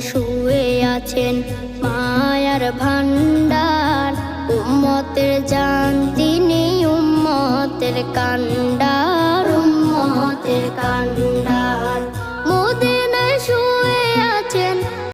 শুয়ে আছেন মায়ার ভান্ডার উম্মতের জান তিনি উম্মতের কান্ডার উম্মতের কান্ডার